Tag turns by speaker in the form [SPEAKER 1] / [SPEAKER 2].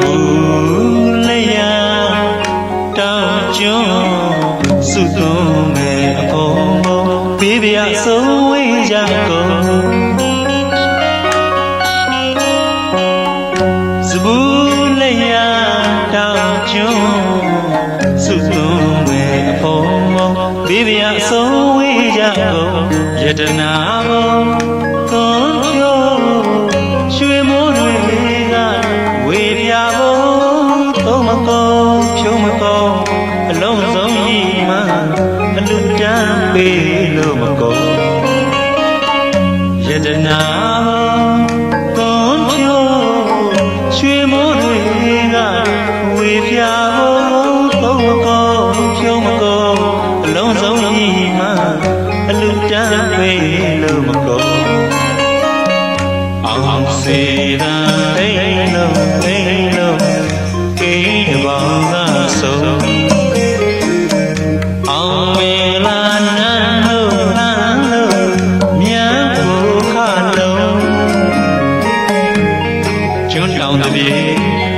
[SPEAKER 1] ဘူးလျာတောင်ကျွန်းစုသွန်းမဲ့အဖို့မဘေးပြဆုံးဝေးကြကုန်စဘူးလျာတောင်ကျွန်းစုသွန်းမဲ့အဖို့မဘေးပြဆုံးဝေးကြကုန်ယတနာဘုံသွန်း မကုန်အလုံးစုံကြီးမှအလူတန်းပေးလို့မကုန်ယတနာဘုံသွန်းဖြိုးရွှေမိုးတွေကဝေပြဖို့သုံးမကုန်ဖြုံးမကုန်အလုံးစုံကြီးမှအလူတန်းပေးလို့မကုန်အောင်စေတာအိမ်လုံးအိ you 脸